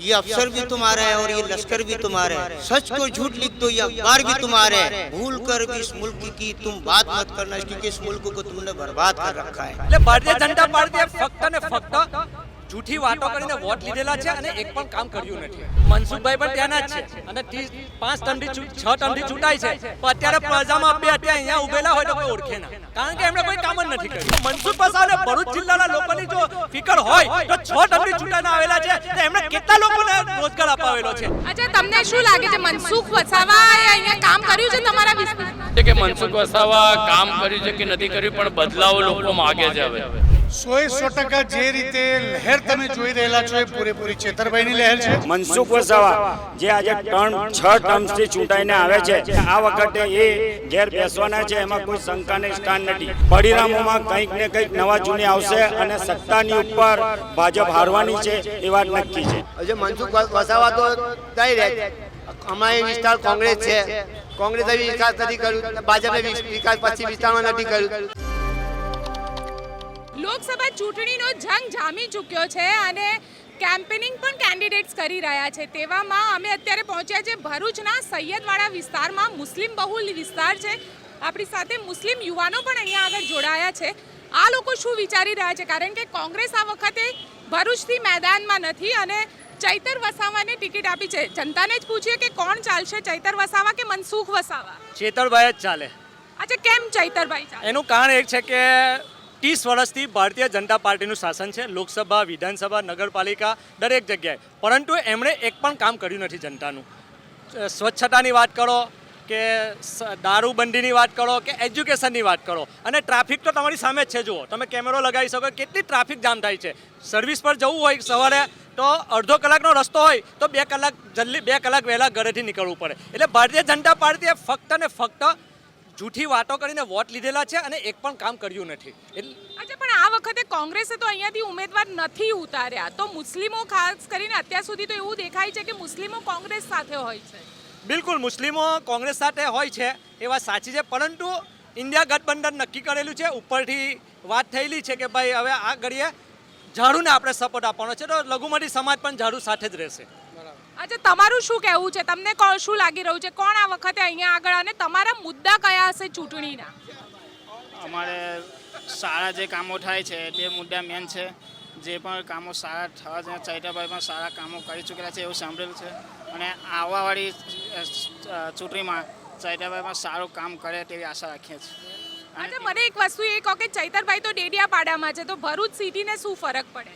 ये अफसर भी तुम्हारे हैं और ये लश्कर भी तुम्हारे हैं। सच को झूठ लिख दो ये अखबार भी तुम्हारे हैं। भूल कर भी इस मुल्क की तुम बात मत करना, क्योंकि इस मुल्क को तुमने बर्बाद कर रखा है। भारतीय जनता पार्टी ने જૂઠી વાતો કરીને વોટ લીધેલા છે અને એક પણ કામ કર્યું નથી. મનસુખભાઈ પણ ત્યાંના જ છે અને પાંચ ટનથી છ ટનથી ચૂંટાય છે. પણ અત્યારે પ્રજામાં બે અત્યારે અહીંયા ઉભેલા હોય તો કોઈ ઓળખે ના. કારણ કે એમણે કોઈ કામ જ નથી કર્યું. મનસુખ વસાવાને ભરૂચ જિલ્લાના લોકોની જો ફિકર હોય તો છ ટનથી ચૂંટાઈને આવેલા છે તો એમણે કેટલા લોકોને રોજગાર અપાવેલો છે? અચ્છા તમને શું લાગે છે? મનસુખ વસાવા અહીંયા કામ કર્યું છે તમારા વિસ્તારમાં? કે મનસુખ વસાવા કામ કર્યું છે કે નથી કર્યું પણ બદલાવ લોકો માગે છે હવે. સો સો ટકા જે રીતે લહેર તમે જોઈ રહેલા છો એ પૂરેપૂરી છેતરભાઈની લહેર છે. મનસુખ વસાવા જે આજે ત્રણ છ ટર્મ્સથી ચૂંટાઈને આવે છે આ વખતે એ ઘેર બેસવાના છે એમાં કોઈ શંકાને સ્થાન નથી. પરિણામોમાં કંઈક ને કંઈક નવા જૂની આવશે અને સત્તાની ઉપર ભાજપ હારવાની છે એ વાત નક્કી છે. હજુ મનસુખ વસાવા તો રહે અમારી વિસ્તાર કોંગ્રેસ છે. કોંગ્રેસે વિકાસ નથી કર્યું ભાજપે વિકાસ પછી વિસ્તારમાં નથી કર્યું. લોકસભા ચૂંટણીનો જંગ જામી ચૂક્યો છે અને કેમ્પેનિંગ પણ કેન્ડિડેટ્સ કરી રહ્યા છે. તેવામાં અમે અત્યારે પહોંચ્યા છે ભરૂચના સૈયદવાડા વિસ્તારમાં. મુસ્લિમ બહુલ વિસ્તાર છે. આપણી સાથે મુસ્લિમ યુવાનો પણ અહીંયા આગળ જોડાયા છે. આ લોકો શું વિચારી રહ્યા છે? કારણ કે કોંગ્રેસ આ વખતે ભરૂચથી મેદાનમાં નથી અને ચૈતર વસાવાને ટિકિટ આપી છે. જનતાને જ પૂછીએ કે કોણ ચાલશે? ચૈતર વસાવા કે મનસુખ વસાવા? ચેતરભાઈ જ ચાલે. અચ્છા કેમ ચૈતરભાઈ એનું કારણ એક છે કે ત્રીસ વર્ષથી ભારતીય જનતા પાર્ટીનું શાસન છે, લોકસભા, વિધાનસભા, નગરપાલિકા, દરેક જગ્યાએ. પરંતુ એમણે એક પણ કામ કર્યું નથી જનતાનું. સ્વચ્છતાની વાત કરો કે દારૂબંધીની વાત કરો કે એજ્યુકેશનની વાત કરો. અને ટ્રાફિક તો તમારી સામે જ છે, જુઓ. તમે કેમેરો લગાવી શકો, કેટલી ટ્રાફિક જામ થાય છે. સર્વિસ પર જવું હોય સવારે તો અડધો કલાકનો રસ્તો હોય તો બે કલાક જલ્દી, બે કલાક વહેલા ઘરેથી નીકળવું પડે. એટલે ભારતીય જનતા પાર્ટીએ ફક્ત ને ફક્ત જૂઠી વાતો કરીને વોટ લીધેલા છે અને એક પણ કામ કર્યું નથી. એટલે પણ આ વખતે કોંગ્રેસે તો અહીંયાથી ઉમેદવાર નથી ઉતાર્યા. તો મુસ્લિમો ખાસ કરીને અત્યાર સુધી તો એવું દેખાય છે કે મુસ્લિમો કોંગ્રેસ સાથે હોય છે. બિલકુલ મુસ્લિમો કોંગ્રેસ સાથે હોય છે એ વાત સાચી છે પરંતુ ઇન્ડિયા ગઠબંધન નક્કી કરેલું છે ઉપરથી વાત થયેલી છે કે ભાઈ હવે આ ઘડીએ ઝાડુને આપણે સપોર્ટ આપવાનો છે. તો લઘુમતી સમાજ પણ ઝાડુ સાથે જ રહેશે. અચ્છા તમારું શું કહેવું છે? તમને શું લાગી રહ્યું છે? કોણ આ વખતે અહીંયા આગળ અને તમારા મુદ્દા કયા હશે ચૂંટણીના? અમારે સારા જે કામો થાય છે તે મુદ્દા મેન છે. જે પણ કામો સારા થવા છે ચૈતરભાઈ પણ સારા કામો કરી ચૂક્યા છે એવું સાંભળેલું છે. અને આવવાવાળી ચૂંટણીમાં ચૈતરભાઈ પણ સારું કામ કરે તેવી આશા રાખીએ છીએ. અને મને એક વસ્તુ એ કહો કે ચૈતરભાઈ તો ડેડિયાપાડામાં છે તો ભરૂચ સિટીને શું ફરક પડે?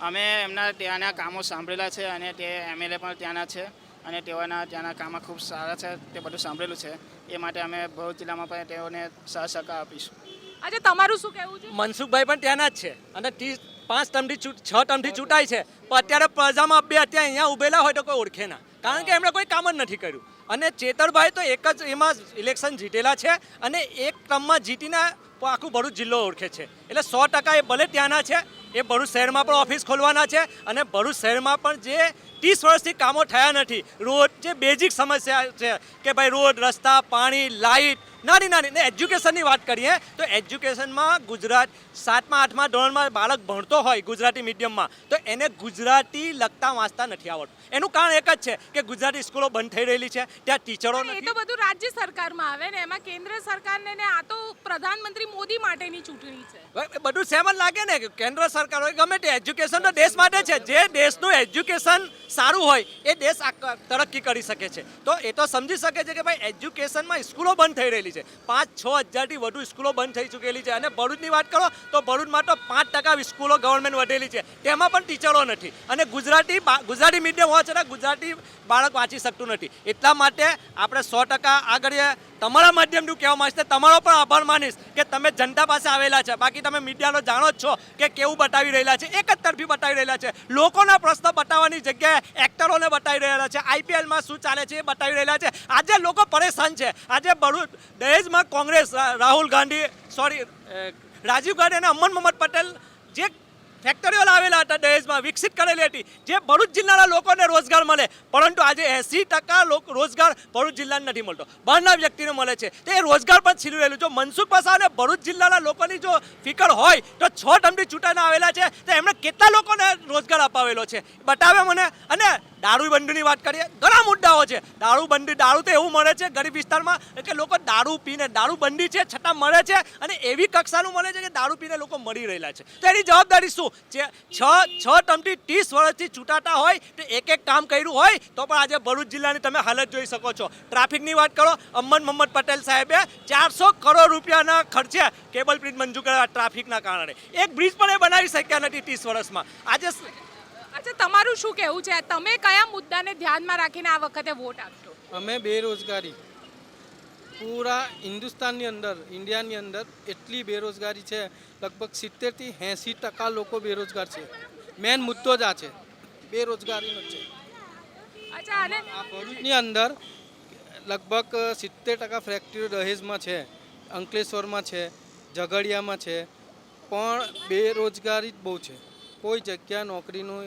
અમે એમના ત્યાંના કામો સાંભળેલા છે અને તે એમએલએ પણ ત્યાંના છે અને તેઓના ત્યાંના કામો ખૂબ સારા છે તે બધું સાંભળેલું છે. એ માટે અમે ભરૂચ જિલ્લામાં પણ તેઓને સહ સહકાર આપીશું. આજે તમારું શું કહેવું છે? મનસુખભાઈ પણ ત્યાંના જ છે અને ત્રીસ પાંચ ટર્મથી છ ટર્મથી ચૂંટાય છે. પણ અત્યારે પ્રજામાં બે અત્યારે અહીંયા ઉભેલા હોય તો કોઈ ઓળખે ના. કારણ કે એમણે કોઈ કામ જ નથી કર્યું. અને ચેતરભાઈ તો એક જ એમાં ઇલેક્શન જીતેલા છે અને એક ટર્મમાં જીતીને આખું ભરૂચ જિલ્લો ઓળખે છે. એટલે સો ટકા એ ભલે ત્યાંના છે એ ભરૂચ શહેરમાં પણ ઓફિસ ખોલવાના છે અને ભરૂચ શહેરમાં પણ જે ત્રીસ વર્ષથી કામો થયા નથી. રોડ જે બેઝિક સમસ્યા છે કે ભાઈ રોડ, રસ્તા, પાણી, લાઇટ, નાની નાની, ને એજ્યુકેશનની વાત કરીએ, તો એજ્યુકેશનમાં ગુજરાત સાતમા, આઠમા ધોરણમાં બાળક ભણતો હોય ગુજરાતી મીડિયમમાં, તો એને ગુજરાતી લખતા વાંચતા નથી આવડતું. એનું કારણ એક જ છે કે ગુજરાતી સ્કૂલો બંધ થઈ રહેલી છે ત્યાં ટીચરો એ તો બધું રાજ્ય સરકારમાં આવે ને એમાં કેન્દ્ર સરકારને ને આ તો પ્રધાનમંત્રી મોદી માટેની ચૂંટણી છે. બધું સેમ જ લાગે ને કે કેન્દ્ર સરકાર હોય ગમે તે એજ્યુકેશન તો દેશ માટે છે જે દેશનું એજ્યુકેશન સારું હોય એ દેશ તરક્કી કરી શકે છે. તો એ તો સમજી શકે છે કે ભાઈ એજ્યુકેશનમાં સ્કૂલો બંધ થઈ રહેલી છે. પાંચ છ હજારથી વધુ સ્કૂલો બંધ થઈ ચૂકેલી છે. અને ભરૂચની વાત કરો તો ભરૂચમાં તો પાંચ ટકા સ્કૂલો ગવર્મેન્ટ વધેલી છે. તેમાં પણ ટીચરો નથી. અને ગુજરાતી ગુજરાતી મીડિયમ હોવા છતાં ગુજરાતી બાળક વાંચી શકતું નથી. એટલા માટે આપણે સો ટકા આગળ તમારા માધ્યમથી કહેવા માંગીશ તમારો પણ આભાર માનીશ કે તમે જનતા પાસે આવેલા છે. બાકી તમે મીડિયાનો જાણો જ છો કે કેવું બતાવી રહેલા છે. એક જ તરફી બતાવી રહેલા છે. લોકોના પ્રશ્ન બતાવવાની જગ્યાએ એક્ટરોને બતાવી રહેલા છે. આઈપીએલમાં શું ચાલે છે એ બતાવી રહેલા છે. આજે લોકો પરેશાન છે. આજે બળુદ દહેજમાં કોંગ્રેસ, રાહુલ ગાંધી, સોરી રાજીવ ગાંધી અને અમન મોહમ્મદ પટેલ જે ફેક્ટરીઓ લાવેલા હતા દહેજમાં, વિકસિત કરેલી હતી. જે ભરૂચ જિલ્લાના લોકોને રોજગાર મળે. પરંતુ આજે એસી ટકા રોજગાર ભરૂચ જિલ્લાને નથી મળતો. બહારના વ્યક્તિને મળે છે. તે રોજગાર પણ છીનવી રહેલું. જો મનસુખ પસાને ભરૂચ જિલ્લાના લોકોની જો ફિકર હોય, તો છ ટર્મથી ચૂંટાઈને આવેલા છે. તો એમણે કેટલા લોકોને રોજગાર અપાવેલો છે? બતાવે મને. અને દારૂબંધીની વાત કરીએ, ઘણા મુદ્દાઓ છે. દારૂબંધી, દારૂ તો એવું મળે છે ગરીબ વિસ્તારમાં કે લોકો દારૂ પીને, દારૂબંધી છે છતાં મળે છે. અને એવી કક્ષાનું મળે છે કે દારૂ પીને લોકો મળી રહેલા છે. તો એની જવાબદારી શું? છે છ છ ટમથી ત્રીસ વર્ષથી ચૂંટાતા હોય તો એક એક કામ કર્યું હોય તો પણ આજે ભરૂચ જિલ્લાની તમે હાલત જોઈ શકો છો. ટ્રાફિકની વાત કરો અમન મોહમ્મદ પટેલ સાહેબે ચારસો કરોડ રૂપિયાના ખર્ચે કેબલ બ્રિજ મંજૂર કર્યા ટ્રાફિકના કારણે. એક બ્રિજ પણ એ બનાવી શક્યા નથી ત્રીસ વર્ષમાં. આજે આજે તમારું શું કહેવું છે? તમે કયા મુદ્દાને ધ્યાનમાં રાખીને આ વખતે વોટ આપશો? અમે બેરોજગારી. પૂરા હિન્દુસ્તાનની અંદર ઇન્ડિયાની અંદર એટલી બેરોજગારી છે લગભગ સિત્તેરથી એંસી ટકા લોકો બેરોજગાર છે. મેન મુદ્દો જ આ છે બેરોજગારીનો જ છે. ભરૂચની અંદર લગભગ સિત્તેર ટકા ફેક્ટરીઓ દહેજમાં છે અંકલેશ્વરમાં છે ઝઘડિયામાં છે પણ બેરોજગારી જ બહુ છે. કોઈ જગ્યા નોકરીનું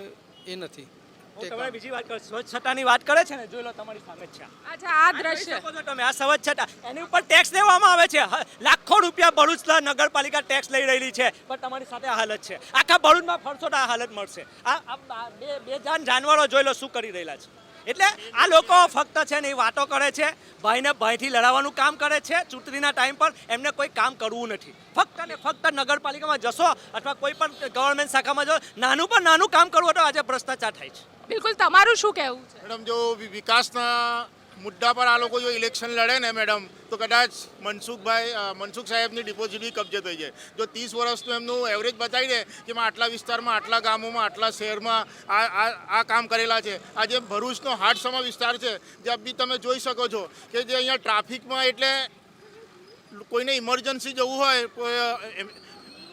એ નથી. તમારે બીજી વાત કરું. સ્વચ્છતાની વાત કરે છે ને જોઈ લો તમારી સામે છે. અચ્છા આ દ્રશ્ય. તમે આ સ્વચ્છતા. એની ઉપર ટેક્સ દેવામાં આવે છે. લાખો રૂપિયા ભરૂચ નગરપાલિકા ટેક્સ લઈ રહેલી છે. પણ તમારી સાથે આ હાલત છે. આખા ભરૂચમાં ફરશો તો આ હાલત મળશે. આ આ- આ બે બે જાનવરો જોઈ લો શું કરી રહેલા છે. એટલે આ લોકો ફક્ત છે ને એ વાતો કરે છે ભાઈને ભાઈથી લડાવવાનું કામ કરે છે ચૂંટણીના ટાઈમ પર એમને કોઈ કામ કરવું નથી. ફક્ત ને ફક્ત નગરપાલિકામાં જશો અથવા કોઈ પણ ગવર્મેન્ટ શાખામાં જો નાનું પણ નાનું કામ કરવું હોય તો આજે ભ્રષ્ટાચાર થાય છે. બિલકુલ તમારું શું કહેવું છે? મેડમ જો વિકાસના મુદ્દા પર આ લોકો જો ઇલેક્શન લડે ને મેડમ તો કદાચ મનસુખભાઈ મનસુખ સાહેબની ડિપોઝિટ બી કબજે થઈ જાય. જો ત્રીસ વર્ષનું એમનું એવરેજ બતાવી દે કે મેં આટલા વિસ્તારમાં, આટલા ગામોમાં, આટલા શહેરમાં આ આ કામ કરેલા છે. આ જે ભરૂચનો હાટસમા વિસ્તાર છે જ્યાં બી તમે જોઈ શકો છો કે જે અહીંયા ટ્રાફિકમાં એટલે કોઈને ઇમરજન્સી જવું હોય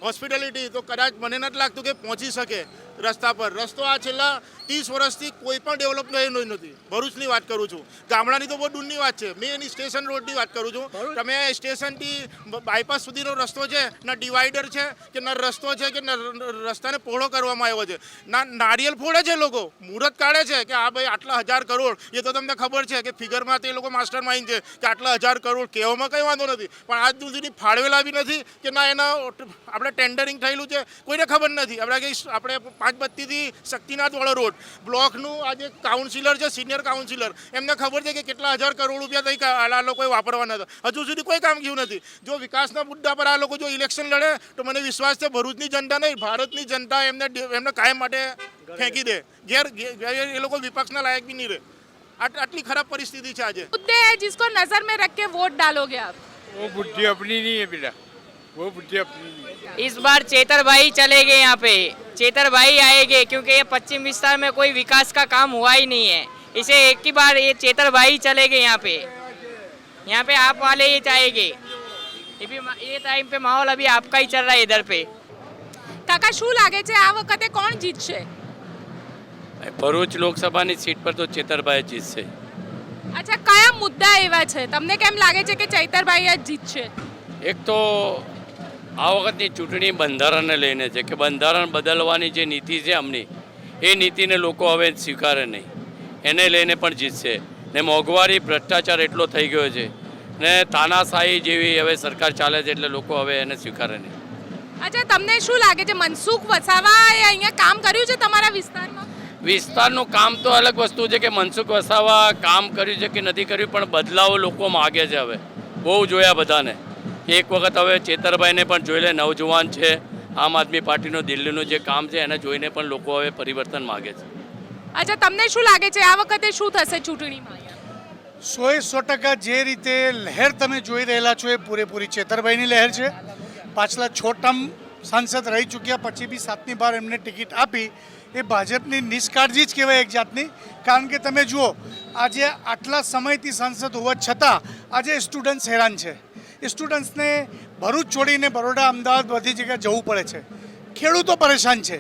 હોસ્પિટાલિટી તો કદાચ મને નથી લાગતું કે પહોંચી શકે. રસ્તા પર. રસ્તો આ છેલ્લા ત્રીસ વર્ષથી કોઈ પણ ડેવલપ થયેલો નથી. ભરૂચની વાત કરું છું. ગામડાની તો બહુ દૂરની વાત છે. મેં એની સ્ટેશન રોડની વાત કરું છું. તમે સ્ટેશનથી બાયપાસ સુધીનો રસ્તો છે? ના ડિવાઈડર છે? કે ના રસ્તો છે? કે ના રસ્તાને પહોળો કરવામાં આવ્યો છે? ના નારિયેલ ફોડે છે લોકો? મુહૂર્ત કાઢે છે કે આ ભાઈ આટલા હજાર કરોડ? એ તો તમને ખબર છે કે ફિગરમાં તે લોકો માસ્ટર માઇન્ડ છે કે આટલા હજાર કરોડ કહેવામાં કંઈ વાંધો નથી. પણ આજ સુધી ફાળવેલા બી નથી કે ના એના આપણે ટેન્ડરિંગ થયેલું છે? કોઈને ખબર નથી. આપણે કંઈ આપણે પાંચ બત્તીથી શક્તિનાથ વાળો રોડ બ્લોકનું આજે કાઉન્સિલર છે સિનિયર કાઉન્સિલર એમને ખબર છે કે કેટલા હજાર કરોડ રૂપિયા થઈ આ લોકોએ વાપરવાના હતા હજુ સુધી કોઈ કામ ગયું નથી જો વિકાસના મુદ્દા પર આ લોકો જો ઇલેક્શન લડે તો મને વિશ્વાસ છે ભરૂચની જનતા નહીં ભારતની જનતા એમને એમને કાયમ માટે ફેંકી દે ઘેર ઘેર એ લોકો વિપક્ષના લાયક બી નહીં રહે આટ- આટલી ખરાબ પરિસ્થિતિ છે આજે मुद्दे हैं जिसको नजर में रख के वोट डालोगे आप वो बुद्धि अपनी नहीं है बेटा वो बुद्धि अपनी नहीं है इस बार चेतर भाई चलेंगे यहाँ पे चेतर भाई आएंगे क्योंकि ये पश्चिम विस्तार में कोई विकास का काम हुआ ही नहीं है इसे एक ही बार ये चेतर भाई चलेंगे यहाँ पे यहाँ पे आप वाले ही चाहेंगे ये भी ये टाइम पे माहौल अभी आपका ही चल रहा है इधर पे કાકા શું લાગે છે આ વખતે કોણ જીતશે ભરૂચ લોકસભાની સીટ પર તો ચેતરભાઈ જીતશે અચ્છા કયા મુદ્દા એવા છે તમને કેમ લાગે છે કે ચૈતરભાઈ જ જીતશે એક તો આ વખતની ચૂંટણી બંધારણને લઈને છે કે બંધારણ બદલવાની જે નીતિ છે આમની એ નીતિને લોકો હવે સ્વીકારે નહીં. એને લઈને પણ જીતશે. ને મોંઘવારી ભ્રષ્ટાચાર એટલો થઈ ગયો છે ને તાનાશાહી જેવી હવે સરકાર ચાલે છે એટલે લોકો હવે એને સ્વીકારે નહીં. અચ્છા તમને શું લાગે છે મનસુખ વસાવાએ અહીંયા કામ કર્યું છે તમારા વિસ્તારમાં? વિસ્તારનું કામ તો અલગ વસ્તુ છે કે મનસુખ વસાવા કામ કર્યું છે કે નથી કર્યું પણ બદલાવ લોકો માગે છે હવે. બહુ જોયા બધાને. એક વખત હવે ચેતરભાઈને પણ જોઈ લે નવજુવાન છે. આમ આદમી પાર્ટીનું દિલ્હીનું જે કામ છે એને જોઈને પણ લોકો હવે પરિવર્તન માગે છે. અચ્છા તમને શું લાગે છે આ વખતે શું થશે ચૂંટણીમાં સોએ સો ટકા જે રીતે લહેર તમે જોઈ રહેલા છો એ પૂરેપૂરી ચેતરભાઈની લહેર છે. પાછલા છ ટર્મ સાંસદ રહી ચૂક્યા પછી બી સાતની બાર એમને ટિકિટ આપી. એ ભાજપની નિષ્કાળજી જ કહેવાય એક જાતની. કારણ કે તમે જુઓ આજે આટલા સમયથી સાંસદ હોવા છતાં આજે સ્ટુડન્ટ્સ હેરાન છે. એ સ્ટુડન્ટ્સને ભરૂચ છોડીને બરોડા, અમદાવાદ બધી જગ્યાએ જવું પડે છે. ખેડૂતો પરેશાન છે.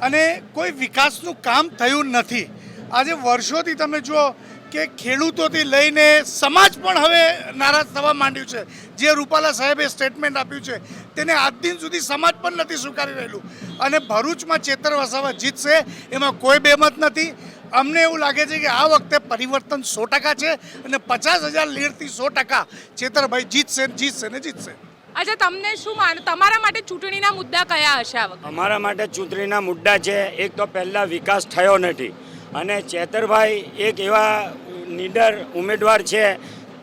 અને કોઈ વિકાસનું કામ થયું નથી. આજે વર્ષોથી તમે જુઓ કે ખેડૂતોથી લઈને સમાજ પણ હવે નારાજ થવા માંડ્યું છે. જે રૂપાલા સાહેબે સ્ટેટમેન્ટ આપ્યું છે, તેને આજ દિન સુધી સમાજ પણ નથી સ્વીકારી રહેલું. અને ભરૂચમાં ચેતર વસાવા જીતશે, એમાં કોઈ બેમત નથી. અમને એવું લાગે છે કે આ વખતે પરિવર્તન સો ટકા છે અને પચાસ હજાર લીડથી સો ટકા. ચેતરભાઈ જીતશે જીતશે ને જીતશે. અચ્છા તમને શું માનો તમારા માટે ચૂંટણીના મુદ્દા કયા હશે આ વખતે? અમારા માટે ચૂંટણીના મુદ્દા છે એક તો પહેલાં વિકાસ થયો નથી. અને ચેતરભાઈ એક એવા નીડર ઉમેદવાર છે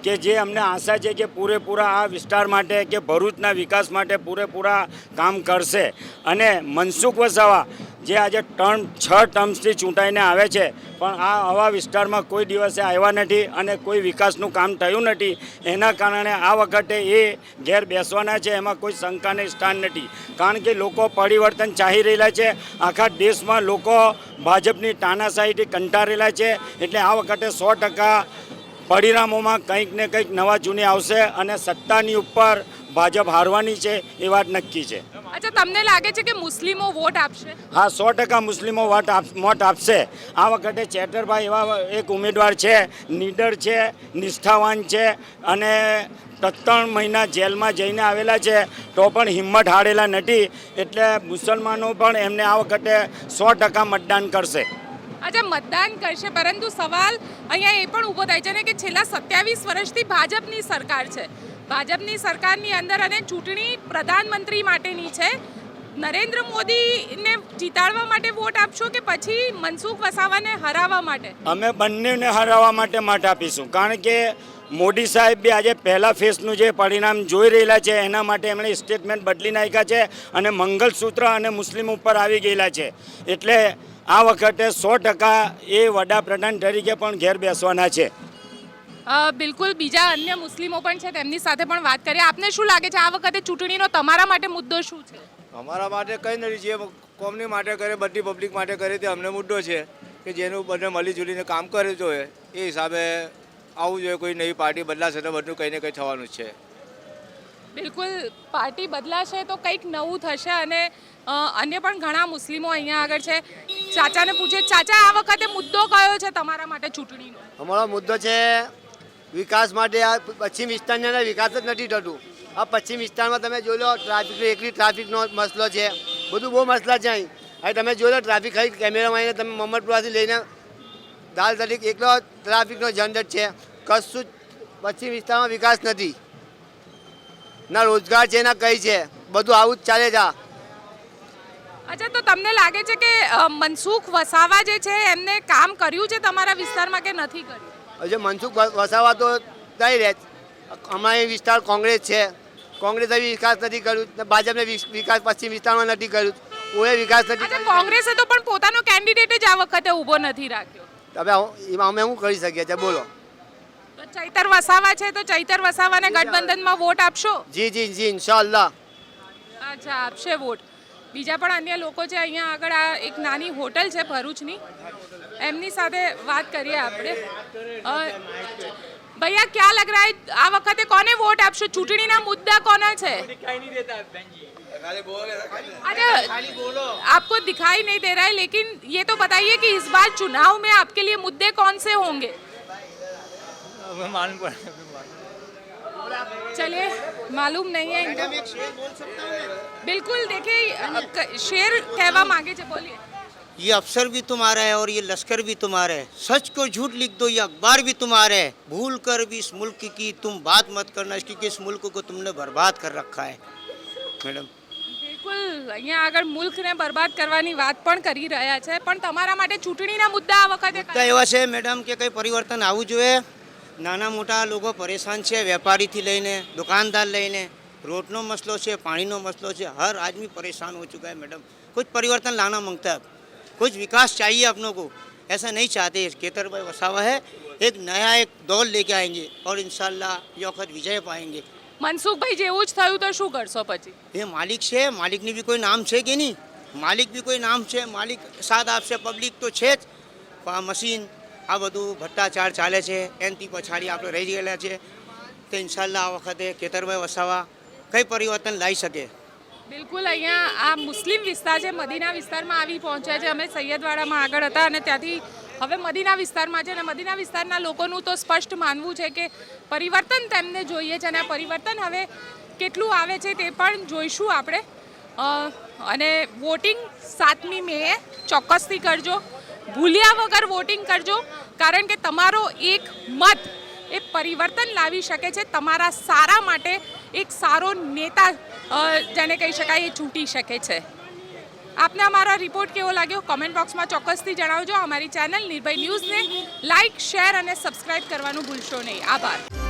કે જે અમને આશા છે કે પૂરેપૂરા આ વિસ્તાર માટે કે ભરૂચના વિકાસ માટે પૂરેપૂરા કામ કરશે. અને મનસુખ વસાવા જે આજે ટર્મ છ ટર્મ્સથી ચૂંટાઈને આવે છે, પણ આ આવા વિસ્તારમાં કોઈ દિવસે આવ્યા નથી અને કોઈ વિકાસનું કામ થયું નથી. એના કારણે આ વખતે એ ઘેર બેસવાના છે, એમાં કોઈ શંકાને સ્થાન નથી. કારણ કે લોકો પરિવર્તન ચાહી રહેલા છે, આખા દેશમાં લોકો ભાજપની તાનાશાહીથી કંટાળેલા છે, એટલે આ વખતે સો ટકા પરિણામોમાં કંઈક ને કંઈક નવા જૂની આવશે અને સત્તાની ઉપર ભાજપ હારવાની છે, એ વાત નક્કી છે. અચ્છા તમને લાગે છે કે મુસ્લિમો વોટ આપશે? હા સો ટકા મુસ્લિમો વોટ વોટ આપશે. આ વખતે ચેટરભાઈ એવા એક ઉમેદવાર છે નીડર છે નિષ્ઠાવાન છે અને ત્રણ મહિના જેલમાં જઈને આવેલા છે. તો પણ હિંમત હારેલા નથી. એટલે મુસલમાનો પણ એમને આ વખતે સો ટકા મતદાન કરશે. અચ્છા મતદાન કરશે. પરંતુ સવાલ અહીંયા એ પણ ઊભો થાય છે ને કે છેલ્લા સત્યાવીસ વર્ષથી ભાજપની સરકાર છે. ભાજપની સરકારની અંદર અને ચૂંટણી પ્રધાનમંત્રી માટેની છે. નરેન્દ્ર મોદીને જીતાડવા માટે વોટ આપશો કે પછી મનસુખ વસાવાને હરાવવા માટે? અમે બંનેને હરાવવા માટે મત આપીશું. કારણ કે મોદી સાહેબ બી આજે પહેલા ફેસનું જે પરિણામ જોઈ રહેલા છે, એના માટે એમણે સ્ટેટમેન્ટ બદલી નાખ્યા છે અને મંગલસૂત્ર અને મુસ્લિમ ઉપર આવી ગયેલા છે. એટલે આ વખતે સો ટકા એ વડાપ્રધાન તરીકે પણ ઘેર બેસવાના છે. બિલકુલ. બીજા અન્ય મુસ્લિમો પણ છે તેમની સાથે પણ વાત કરીએ. આપને શું લાગે છે આ વખતે ચૂંટણીનો તમારા માટે મુદ્દો શું છે? અમારા માટે કંઈ નથી. જે કોમની માટે કરે બધી પબ્લિક માટે કરે તે અમને મુદ્દો છે કે જેનું બંને મળી જુલીને કામ કરે જોઈએ એ હિસાબે આવવું જોઈએ. કોઈ નવી પાર્ટી બદલાશે તો બધું કંઈ ને કંઈ થવાનું જ છે. બિલકુલ. પાર્ટી બદલાશે તો કંઈક નવું થશે અને અન્ય પણ ઘણા મુસ્લિમો અહીંયા આગળ છે. ચાચાને પૂછે ચાચા આ વખતે મુદ્દો કયો છે તમારા માટે ચૂંટણીનો? અમારો મુદ્દો છે વિકાસ માટે આ પશ્ચિમ વિસ્તારની વિકાસ જ નથી થતું. આ પશ્ચિમ વિસ્તારમાં તમે જોઈ લો ટ્રાફિકનો એકલી ટ્રાફિકનો મસલો છે. બધું બહુ મસલા છે અહીં. હવે તમે જોઈ લો ટ્રાફિક ખાલી કેમેરામાં આવીને તમે મમ્મદપુરાથી લઈને દાલ તરીક એકલો ટ્રાફિકનો ઝંઝટ છે. કશું પશ્ચિમ વિસ્તારમાં વિકાસ નથી. ના રોજગાર છે, ના કઈ છે. બધું આવું જ ચાલે છે. અચ્છા, તો તમને લાગે છે કે મનસુખ વસાવા જે છે, એમને કામ કર્યું છે તમારા વિસ્તારમાં કે નથી કર્યું? હજુ મનસુખ વસાવા તો થઈ રહે અમારે વિસ્તાર કોંગ્રેસ છે. કોંગ્રેસે વિકાસ નથી કર્યું ભાજપને વિકાસ પશ્ચિમ વિસ્તારમાં નથી કર્યું. કોઈ વિકાસ નથી કોંગ્રેસે તો પણ પોતાનો કેન્ડિડેટ જ આ વખતે ઊભો નથી રાખ્યો. હવે એમાં અમે શું કરી શકીએ છીએ? બોલો. ચૈતર વસાવા છે તો ચૈતર વસાવાને ગઠબંધનમાં વોટ આપશો? જી જી જી ઇન્શાલ્લાહ અચ્છા આપશે વોટ. બીજા પણ અન્ય લોકો છે અહીંયા આગળ આ એક નાની હોટલ છે ભરૂચની એમની સાથે વાત કરીએ આપણે અ, ભૈયા ક્યાં લગ રહા હે આ વખતે કોને વોટ આપશો ચૂંટણીના મુદ્દા કોના છે अच्छा आपको दिखाई नहीं दे रहा है लेकिन ये तो बताइए कि इस बार चुनाव में आपके लिए मुद्दे कौन से होंगे चलिए मालूम नहीं है इनको बिल्कुल देखिए अ, क- शेर कहवा मांगे थे बोलिए ये अफसर भी तुम्हारा है और ये लश्कर भी तुम्हारा है सच को झूठ लिख दो ये अखबार भी तुम्हारा है भूल कर भी इस मुल्क की तुम बात मत करना क्योंकि इस मुल्क को तुमने बर्बाद कर रखा है मैडम બિલકુલ અહીંયા આગળ મુલ્કને બરબાદ કરવાની વાત પણ કરી રહ્યા છે પણ તમારા માટે ચૂંટણીના મુદ્દા આ વખતે મુદ્દા એવા છે મેડમ કે કંઈ પરિવર્તન આવવું જોઈએ નાના મોટા લોકો પરેશાન છે વેપારીથી લઈને દુકાનદાર લઈને રોડનો મસલો છે પાણીનો મસલો છે हर आदमी परेशान हो चुका है मैडम कुछ परिवर्तन लाना मांगता है कुछ विकास चाहिए अपनों को ऐसा नहीं चाहते केतर भाई वसावा है एक नया एक दौर लेके आएंगे और इंशाल्लाह ये वक्त विजय पाएंगे મનસુખભાઈ જેવું જ થયું તો શું કરશો પછી એ માલિક છે માલિકની બી કોઈ નામ છે કે નહીં માલિક બી કોઈ નામ છે માલિક સાથ આપશે પબ્લિક તો છે જ પણ આ મશીન આ બધું ભટ્ટાચાર ચાલે છે. એનથી પછાડી આપણે રહી ગયેલા છે. તો ઇન્શાલ્લાહ આ વખતે કેતરભાઈ વસાવા કંઈ પરિવર્તન લાવી શકે? બિલકુલ, અહીંયા આ મુસ્લિમ વિસ્તાર છે, મદીના વિસ્તારમાં આવી પહોંચ્યા છે. અમે સૈયદવાડામાં આગળ હતા અને ત્યાંથી હવે મદીના વિસ્તારમાં છે અને મદીના વિસ્તારના લોકોનું તો સ્પષ્ટ માનવું છે કે પરિવર્તન તેમને જોઈએ છે અને આ પરિવર્તન હવે કેટલું આવે છે તે પણ જોઈશું આપણે. અને વોટિંગ સાતમી મેએ ચોક્કસથી કરજો. ભૂલ્યા વગર વોટિંગ કરજો, કારણ કે તમારો એક મત એ પરિવર્તન લાવી શકે છે, તમારા સારા માટે એક સારો નેતા જેને કહી શકાય એ ચૂંટી શકે છે. આપને અમારા રિપોર્ટ કેવો લાગ્યો? કોમેન્ટ બોક્સમાં ચોક્કસથી જણાવજો. અમારી ચેનલ નિર્ભય ન્યૂઝને લાઇક શેર અને સબસ્ક્રાઇબ કરવાનું ભૂલશો નહીં. આભાર.